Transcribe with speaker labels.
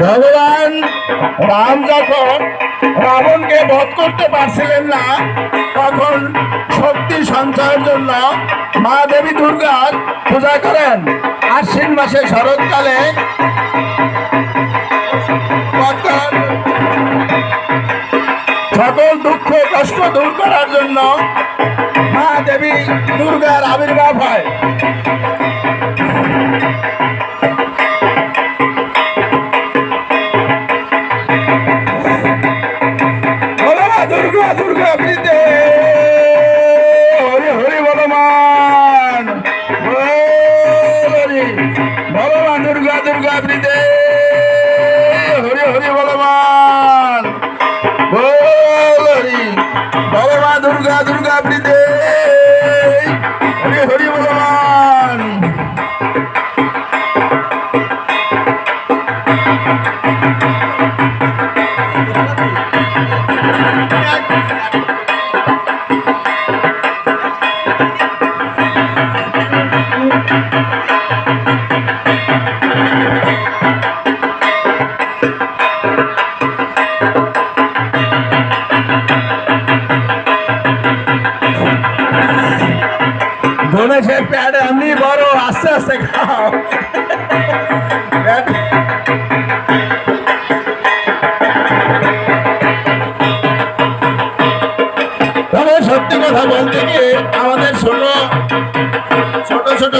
Speaker 1: ভগবান রাম যখন রাবণকে বধ করতে পারছিলেন না তখন সঞ্চয়ের জন্য মা দেবী দুর্গার পূজা করেন। আশ্বিন মাসে শরৎকালে সকল দুঃখ, কষ্ট দূর করার জন্য মা দেবী দুর্গার আবির্ভাব হয়। মা দুর্গা প্রীতে হরি হরি বলমান গণেশের প্যাড এমনি বড়, আস্তে আস্তে খাও। সত্যি কথা বলতে গিয়ে আমাদের ছোট ছোট ছোট